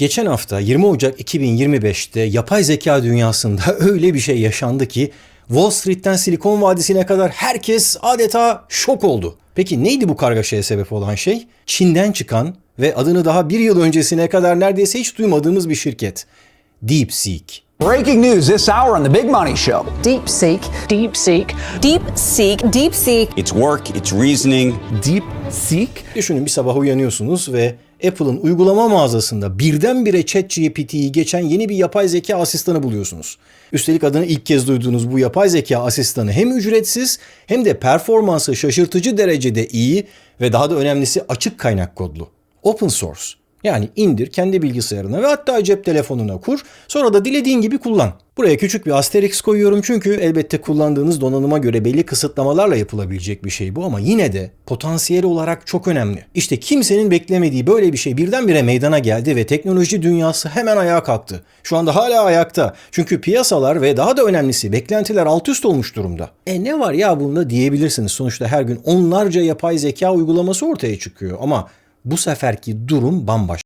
Geçen hafta 20 Ocak 2025'te yapay zeka dünyasında öyle bir şey yaşandı ki Wall Street'ten Silikon Vadisi'ne kadar herkes adeta şok oldu. Peki neydi bu kargaşaya sebep olan şey? Çin'den çıkan ve adını daha bir yıl öncesine kadar neredeyse hiç duymadığımız bir şirket. DeepSeek. Breaking news this hour on the Big Money Show. DeepSeek. DeepSeek. DeepSeek. DeepSeek. It's work, it's reasoning. Deep Seek Düşünün bir sabah uyanıyorsunuz ve Apple'ın uygulama mağazasında birdenbire ChatGPT'yi geçen yeni bir yapay zeka asistanı buluyorsunuz. Üstelik adını ilk kez duyduğunuz bu yapay zeka asistanı hem ücretsiz hem de performansı şaşırtıcı derecede iyi ve daha da önemlisi açık kaynak kodlu. Open source. Yani indir kendi bilgisayarına ve hatta cep telefonuna kur, sonra da dilediğin gibi kullan. Buraya küçük bir asterisk koyuyorum çünkü elbette kullandığınız donanıma göre belli kısıtlamalarla yapılabilecek bir şey bu ama yine de potansiyel olarak çok önemli. İşte kimsenin beklemediği böyle bir şey birdenbire meydana geldi ve teknoloji dünyası hemen ayağa kalktı. Şu anda hala ayakta. Çünkü piyasalar ve daha da önemlisi beklentiler alt üst olmuş durumda. E ne var ya bunda diyebilirsiniz. Sonuçta her gün onlarca yapay zeka uygulaması ortaya çıkıyor ama bu seferki durum bambaşka.